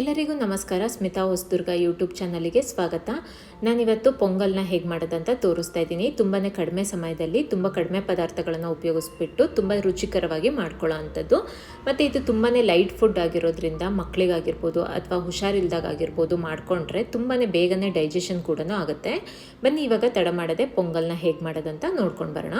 ಎಲ್ಲರಿಗೂ ನಮಸ್ಕಾರ. ಸ್ಮಿತಾ ಹೊಸದುರ್ಗ ಯೂಟ್ಯೂಬ್ ಚಾನಲಿಗೆ ಸ್ವಾಗತ. ನಾನಿವತ್ತು ಪೊಂಗಲ್ನ ಹೇಗೆ ಮಾಡೋದಂತ ತೋರಿಸ್ತಾ ಇದ್ದೀನಿ. ತುಂಬಾ ಕಡಿಮೆ ಸಮಯದಲ್ಲಿ ತುಂಬ ಕಡಿಮೆ ಪದಾರ್ಥಗಳನ್ನು ಉಪಯೋಗಿಸ್ಬಿಟ್ಟು ತುಂಬ ರುಚಿಕರವಾಗಿ ಮಾಡ್ಕೊಳ್ಳೋ ಅಂಥದ್ದು. ಮತ್ತು ಇದು ತುಂಬಾ ಲೈಟ್ ಫುಡ್ ಆಗಿರೋದ್ರಿಂದ ಮಕ್ಕಳಿಗಾಗಿರ್ಬೋದು ಅಥವಾ ಹುಷಾರಿಲ್ದಾಗ ಆಗಿರ್ಬೋದು ಮಾಡಿಕೊಂಡ್ರೆ ತುಂಬಾ ಬೇಗನೆ ಡೈಜೆಷನ್ ಕೂಡ ಆಗುತ್ತೆ. ಬನ್ನಿ, ಇವಾಗ ತಡ ಮಾಡದೆ ಪೊಂಗಲ್ನ ಹೇಗೆ ಮಾಡೋದಂತ ನೋಡ್ಕೊಂಡು ಬರೋಣ.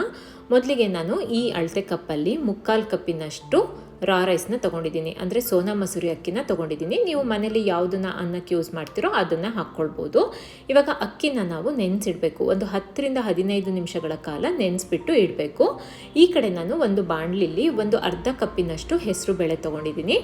ಮೊದಲಿಗೆ ನಾನು ಈ ಅಳತೆ ಕಪ್ಪಲ್ಲಿ ಮುಕ್ಕಾಲು ಕಪ್ಪಿನಷ್ಟು ರಾ ರೈಸ್ನ ತೊಗೊಂಡಿದ್ದೀನಿ. ಅಂದರೆ ಸೋನಾ ಮಸೂರಿ ಅಕ್ಕಿನ ತೊಗೊಂಡಿದ್ದೀನಿ. ನೀವು ಮನೇಲಿ ಯಾವುದನ್ನು ಅನ್ನಕ್ಕೆ ಯೂಸ್ ಮಾಡ್ತೀರೋ ಅದನ್ನು ಹಾಕ್ಕೊಳ್ಬೋದು ಇವಾಗ ಅಕ್ಕಿನ ನಾವು ನೆನೆಸಿಡಬೇಕು. ಒಂದು ಹತ್ತರಿಂದ ಹದಿನೈದು ನಿಮಿಷಗಳ ಕಾಲ ನೆನೆಸ್ಬಿಟ್ಟು ಇಡಬೇಕು. ಈ ಕಡೆ ನಾನು ಒಂದು ಬಾಣಲಿಲಿ ಒಂದು ಅರ್ಧ ಕಪ್ಪಿನಷ್ಟು ಹೆಸರು ಬೇಳೆ ತೊಗೊಂಡಿದ್ದೀನಿ.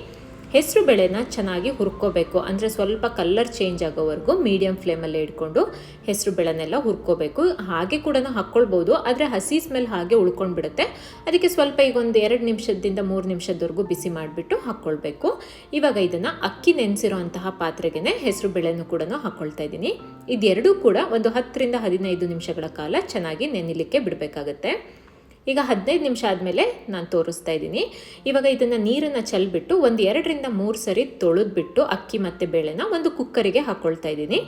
ಹೆಸರು ಬೇಳೆನ ಚೆನ್ನಾಗಿ ಹುರ್ಕೋಬೇಕು. ಅಂದರೆ ಸ್ವಲ್ಪ ಕಲರ್ ಚೇಂಜ್ ಆಗೋವರೆಗೂ ಮೀಡಿಯಮ್ ಫ್ಲೇಮಲ್ಲಿ ಇಟ್ಕೊಂಡು ಹೆಸರು ಬೇಳೆನೆಲ್ಲ ಹುರ್ಕೋಬೇಕು. ಹಾಗೆ ಕೂಡ ಹಾಕ್ಕೊಳ್ಬೋದು. ಆದರೆ ಹಸಿ ಸ್ಮೆಲ್ ಹಾಗೆ ಉಳ್ಕೊಂಡು ಬಿಡುತ್ತೆ ಅದಕ್ಕೆ ಸ್ವಲ್ಪ ಈಗ ಒಂದು ಎರಡು ನಿಮಿಷದಿಂದ ಮೂರು ನಿಮಿಷದವರೆಗೂ ಬಿಸಿ ಮಾಡಿಬಿಟ್ಟು ಹಾಕ್ಕೊಳ್ಬೇಕು. ಇವಾಗ ಇದನ್ನು ಅಕ್ಕಿ ನೆನೆಸಿರೋಂತಹ ಪಾತ್ರೆಗೆ ಹೆಸರು ಬೇಳೆನೂ ಕೂಡ ಹಾಕ್ಕೊಳ್ತಾ ಇದ್ದೀನಿ. ಇದೆರಡೂ ಕೂಡ ಒಂದು ಹತ್ತರಿಂದ ಹದಿನೈದು ನಿಮಿಷಗಳ ಕಾಲ ಚೆನ್ನಾಗಿ ನೆನಿಲಿಕ್ಕೆ ಬಿಡಬೇಕಾಗತ್ತೆ. ಈಗ ಹದಿನೈದು ನಿಮಿಷ ಆದಮೇಲೆ ನಾನು ತೋರಿಸ್ತಾ ಇದ್ದೀನಿ. ಇವಾಗ ಇದನ್ನು ನೀರನ್ನು ಚೆಲ್ಬಿಟ್ಟು ಒಂದು ಎರಡರಿಂದ ಮೂರು ಸರಿ ತೊಳೆದ್ಬಿಟ್ಟು ಅಕ್ಕಿ ಮತ್ತು ಬೇಳೆನ ಒಂದು ಕುಕ್ಕರಿಗೆ ಹಾಕ್ಕೊಳ್ತಾ ಇದ್ದೀನಿ.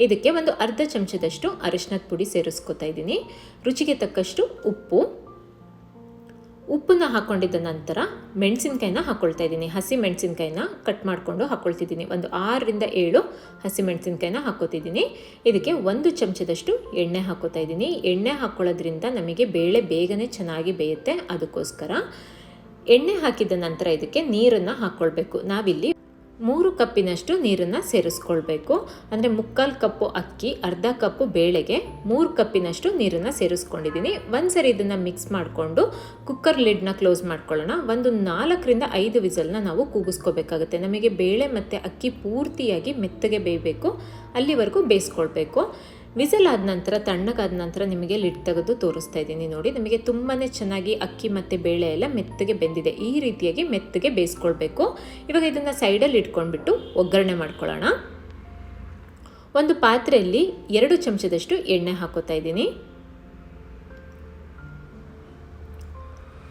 ಇದಕ್ಕೆ ಒಂದು ಅರ್ಧ ಚಮಚದಷ್ಟು ಅರಿಶಿನದ ಪುಡಿ ಸೇರಿಸ್ಕೊತಾ ಇದ್ದೀನಿ. ರುಚಿಗೆ ತಕ್ಕಷ್ಟು ಉಪ್ಪು ಉಪ್ಪನ್ನ ಹಾಕ್ಕೊಂಡಿದ್ದ ನಂತರ ಮೆಣಸಿನ್ಕಾಯಿನ ಹಾಕ್ಕೊಳ್ತಾ ಇದ್ದೀನಿ. ಹಸಿ ಮೆಣಸಿನ್ಕಾಯಿನ ಕಟ್ ಮಾಡಿಕೊಂಡು ಹಾಕ್ಕೊಳ್ತಿದ್ದೀನಿ ಒಂದು ಆರರಿಂದ ಏಳು ಹಸಿ ಮೆಣಸಿನ್ಕಾಯಿನ ಹಾಕ್ಕೋತಿದ್ದೀನಿ ಇದಕ್ಕೆ ಒಂದು ಚಮಚದಷ್ಟು ಎಣ್ಣೆ ಹಾಕ್ಕೋತಾ ಇದ್ದೀನಿ. ಎಣ್ಣೆ ಹಾಕ್ಕೊಳ್ಳೋದ್ರಿಂದ ನಮಗೆ ಬೇಳೆ ಬೇಗನೆ ಚೆನ್ನಾಗಿ ಬೇಯುತ್ತೆ. ಅದಕ್ಕೋಸ್ಕರ ಎಣ್ಣೆ ಹಾಕಿದ ನಂತರ ಇದಕ್ಕೆ ನೀರನ್ನು ಹಾಕ್ಕೊಳ್ಬೇಕು ನಾವಿಲ್ಲಿ ಮೂರು ಕಪ್ಪಿನಷ್ಟು ನೀರನ್ನು ಸೇರಿಸ್ಕೊಳ್ಬೇಕು. ಅಂದರೆ ಮುಕ್ಕಾಲು ಕಪ್ಪು ಅಕ್ಕಿ, ಅರ್ಧ ಕಪ್ಪು ಬೇಳೆಗೆ ಮೂರು ಕಪ್ಪಿನಷ್ಟು ನೀರನ್ನು ಸೇರಿಸ್ಕೊಂಡಿದ್ದೀನಿ. ಒಂದು ಸರಿ ಇದನ್ನು ಮಿಕ್ಸ್ ಮಾಡಿಕೊಂಡು ಕುಕ್ಕರ್ ಲಿಡ್ನ ಕ್ಲೋಸ್ ಮಾಡ್ಕೊಳ್ಳೋಣ. ಒಂದು ನಾಲ್ಕರಿಂದ ಐದು ವಿಸಲ್ನ ನಾವು ಕೂಗಿಸ್ಕೋಬೇಕಾಗುತ್ತೆ. ನಮಗೆ ಬೇಳೆ ಮತ್ತು ಅಕ್ಕಿ ಪೂರ್ತಿಯಾಗಿ ಮೆತ್ತಗೆ ಬೇಯಬೇಕು. ಅಲ್ಲಿವರೆಗೂ ಬೇಯಿಸ್ಕೊಳ್ಬೇಕು. ವಿಸಲ್ ಆದ ನಂತರ, ತಣ್ಣಗಾದ ನಂತರ ನಿಮಗೆ ಲಿಡ್ ತೆಗೆದು ತೋರಿಸ್ತಾ ಇದ್ದೀನಿ ನೋಡಿ. ನಿಮಗೆ ತುಂಬಾ ಚೆನ್ನಾಗಿ ಅಕ್ಕಿ ಮತ್ತು ಬೇಳೆ ಎಲ್ಲ ಮೆತ್ತಗೆ ಬೆಂದಿದೆ. ಈ ರೀತಿಯಾಗಿ ಮೆತ್ತಗೆ ಬೇಯಿಸ್ಕೊಳ್ಬೇಕು. ಇವಾಗ ಇದನ್ನು ಸೈಡಲ್ಲಿ ಇಟ್ಕೊಂಡ್ಬಿಟ್ಟು ಒಗ್ಗರಣೆ ಮಾಡ್ಕೊಳ್ಳೋಣ. ಒಂದು ಪಾತ್ರೆಯಲ್ಲಿ ಎರಡು ಚಮಚದಷ್ಟು ಎಣ್ಣೆ ಹಾಕೋತಾ ಇದ್ದೀನಿ.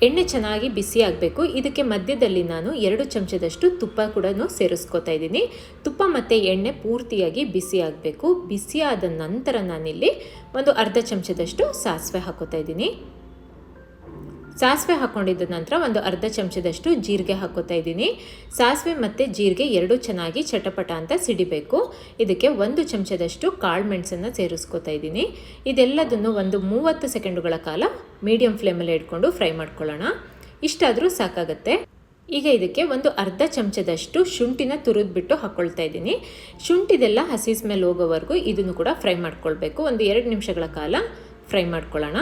ಎಣ್ಣೆ ಚೆನ್ನಾಗಿ ಬಿಸಿ ಆಗಬೇಕು. ಇದಕ್ಕೆ ಮಧ್ಯದಲ್ಲಿ ನಾನು ಎರಡು ಚಮಚದಷ್ಟು ತುಪ್ಪ ಕೂಡ ಸೇರಿಸ್ಕೊತಾ ಇದ್ದೀನಿ. ತುಪ್ಪ ಮತ್ತು ಎಣ್ಣೆ ಪೂರ್ತಿಯಾಗಿ ಬಿಸಿ ಆಗಬೇಕು. ಬಿಸಿ ಆದ ನಂತರ ನಾನಿಲ್ಲಿ ಒಂದು ಅರ್ಧ ಚಮಚದಷ್ಟು ಸಾಸಿವೆ ಹಾಕೋತಾ ಇದ್ದೀನಿ. ಸಾಸಿವೆ ಹಾಕ್ಕೊಂಡಿದ್ದ ನಂತರ ಒಂದು ಅರ್ಧ ಚಮಚದಷ್ಟು ಜೀರಿಗೆ ಹಾಕೋತಾ ಇದ್ದೀನಿ. ಸಾಸಿವೆ ಮತ್ತು ಜೀರಿಗೆ ಎರಡೂ ಚೆನ್ನಾಗಿ ಚಟಪಟ ಅಂತ ಸಿಡಿಬೇಕು. ಇದಕ್ಕೆ ಒಂದು ಚಮಚದಷ್ಟು ಕಾಳು ಮೆಣಸನ್ನು ಸೇರಿಸ್ಕೋತಾ ಇದ್ದೀನಿ. ಇದೆಲ್ಲದನ್ನು ಒಂದು ಮೂವತ್ತು ಸೆಕೆಂಡುಗಳ ಕಾಲ ಮೀಡಿಯಂ ಫ್ಲೇಮಲ್ಲಿ ಇಟ್ಕೊಂಡು ಫ್ರೈ ಮಾಡ್ಕೊಳ್ಳೋಣ. ಇಷ್ಟಾದರೂ ಸಾಕಾಗತ್ತೆ. ಈಗ ಇದಕ್ಕೆ ಒಂದು ಅರ್ಧ ಚಮಚದಷ್ಟು ಶುಂಠಿನ ತುರಿದ್ಬಿಟ್ಟು ಹಾಕ್ಕೊಳ್ತಾ ಇದ್ದೀನಿ. ಶುಂಠಿದೆಲ್ಲ ಹಸಿ ಸ್ಮೆಲ್ ಹೋಗೋವರೆಗೂ ಇದನ್ನು ಕೂಡ ಫ್ರೈ ಮಾಡ್ಕೊಳ್ಬೇಕು. ಒಂದು ಎರಡು ನಿಮಿಷಗಳ ಕಾಲ ಫ್ರೈ ಮಾಡ್ಕೊಳ್ಳೋಣ.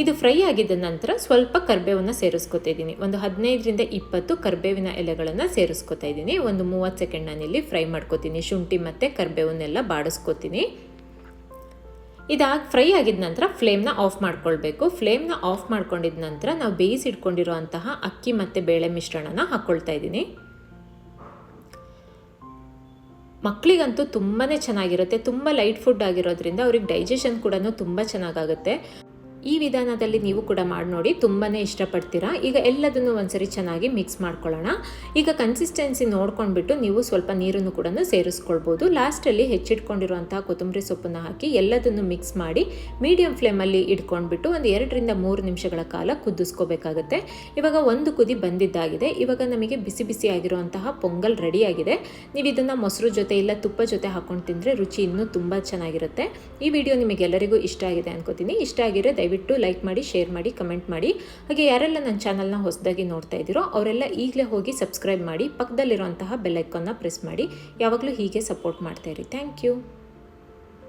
ಇದು ಫ್ರೈ ಆಗಿದ್ದ ನಂತರ ಸ್ವಲ್ಪ ಕರ್ಬೇವನ್ನು ಸೇರಿಸ್ಕೊತಾ ಇದ್ದೀನಿ. ಒಂದು ಹದಿನೈದರಿಂದ ಇಪ್ಪತ್ತು ಕರ್ಬೇವಿನ ಎಲೆಗಳನ್ನು ಸೇರಿಸ್ಕೊತಾ ಇದ್ದೀನಿ. ಒಂದು ಮೂವತ್ತು ಸೆಕೆಂಡ್ ನಾನಿಲ್ಲಿ ಫ್ರೈ ಮಾಡ್ಕೋತೀನಿ. ಶುಂಠಿ ಮತ್ತು ಕರ್ಬೇವನ್ನೆಲ್ಲ ಬಾಡಿಸ್ಕೊತೀನಿ. ಇದಾಗಿ ಫ್ರೈ ಆಗಿದ ನಂತರ ಫ್ಲೇಮ್ನ ಆಫ್ ಮಾಡ್ಕೊಳ್ಬೇಕು. ಫ್ಲೇಮ್ನ ಆಫ್ ಮಾಡ್ಕೊಂಡಿದ ನಂತರ ನಾವು ಬೇಯಿಸಿಡ್ಕೊಂಡಿರುವಂತಹ ಅಕ್ಕಿ ಮತ್ತು ಬೇಳೆ ಮಿಶ್ರಣನ ಹಾಕ್ಕೊಳ್ತಾ ಇದ್ದೀನಿ. ಮಕ್ಕಳಿಗಂತೂ ತುಂಬಾ ಚೆನ್ನಾಗಿರುತ್ತೆ. ತುಂಬ ಲೈಟ್ ಫುಡ್ ಆಗಿರೋದ್ರಿಂದ ಅವ್ರಿಗೆ ಡೈಜೆಷನ್ ಕೂಡ ತುಂಬ ಚೆನ್ನಾಗಾಗುತ್ತೆ. ಈ ವಿಧಾನದಲ್ಲಿ ನೀವು ಕೂಡ ಮಾಡಿ ನೋಡಿ ತುಂಬಾ ಇಷ್ಟಪಡ್ತೀರಾ. ಈಗ ಎಲ್ಲದನ್ನು ಒಂದ್ಸರಿ ಚೆನ್ನಾಗಿ ಮಿಕ್ಸ್ ಮಾಡ್ಕೊಳ್ಳೋಣ. ಈಗ ಕನ್ಸಿಸ್ಟೆನ್ಸಿ ನೋಡ್ಕೊಂಡ್ಬಿಟ್ಟು ನೀವು ಸ್ವಲ್ಪ ನೀರನ್ನು ಕೂಡ ಸೇರಿಸ್ಕೊಳ್ಬೋದು. ಲಾಸ್ಟಲ್ಲಿ ಹೆಚ್ಚಿಟ್ಕೊಂಡಿರುವಂತಹ ಕೊತ್ತಂಬರಿ ಸೊಪ್ಪನ್ನು ಹಾಕಿ ಎಲ್ಲದನ್ನು ಮಿಕ್ಸ್ ಮಾಡಿ ಮೀಡಿಯಂ ಫ್ಲೇಮಲ್ಲಿ ಇಟ್ಕೊಂಡ್ಬಿಟ್ಟು ಒಂದು ಎರಡರಿಂದ ಮೂರು ನಿಮಿಷಗಳ ಕಾಲ ಕುದಿಸ್ಕೋಬೇಕಾಗುತ್ತೆ. ಇವಾಗ ಒಂದು ಕುದಿ ಬಂದಿದ್ದಾಗಿದೆ. ಇವಾಗ ನಮಗೆ ಬಿಸಿ ಬಿಸಿ ಆಗಿರುವಂತಹ ಪೊಂಗಲ್ ರೆಡಿಯಾಗಿದೆ. ನೀವು ಇದನ್ನು ಮೊಸರು ಜೊತೆ ಇಲ್ಲ ತುಪ್ಪ ಜೊತೆ ಹಾಕೊಂಡು ತಿಂದರೆ ರುಚಿ ಇನ್ನೂ ತುಂಬ ಚೆನ್ನಾಗಿರುತ್ತೆ. ಈ ವಿಡಿಯೋ ನಿಮಗೆಲ್ಲರಿಗೂ ಇಷ್ಟ ಆಗಿದೆ ಅನ್ಕೋತೀನಿ. ಇಷ್ಟ ಆಗಿರೋ ದಯವಿಟ್ಟು ಲೈಕ್ ಮಾಡಿ, ಶೇರ್ ಮಾಡಿ, ಕಮೆಂಟ್ ಮಾಡಿ. ಹಾಗೆ ಯಾರೆಲ್ಲ ನನ್ನ ಚಾನಲ್ನ ಹೊಸದಾಗಿ ನೋಡ್ತಾ ಇದ್ದೀರೋ ಅವರೆಲ್ಲ ಈಗಲೇ ಹೋಗಿ ಸಬ್ಸ್ಕ್ರೈಬ್ ಮಾಡಿ, ಪಕ್ಕದಲ್ಲಿರುವಂತಹ ಬೆಲ್ಲೈಕನ್ನ ಪ್ರೆಸ್ ಮಾಡಿ. ಯಾವಾಗಲೂ ಹೀಗೆ ಸಪೋರ್ಟ್ ಮಾಡ್ತಾ ಇರಿ. Thank you.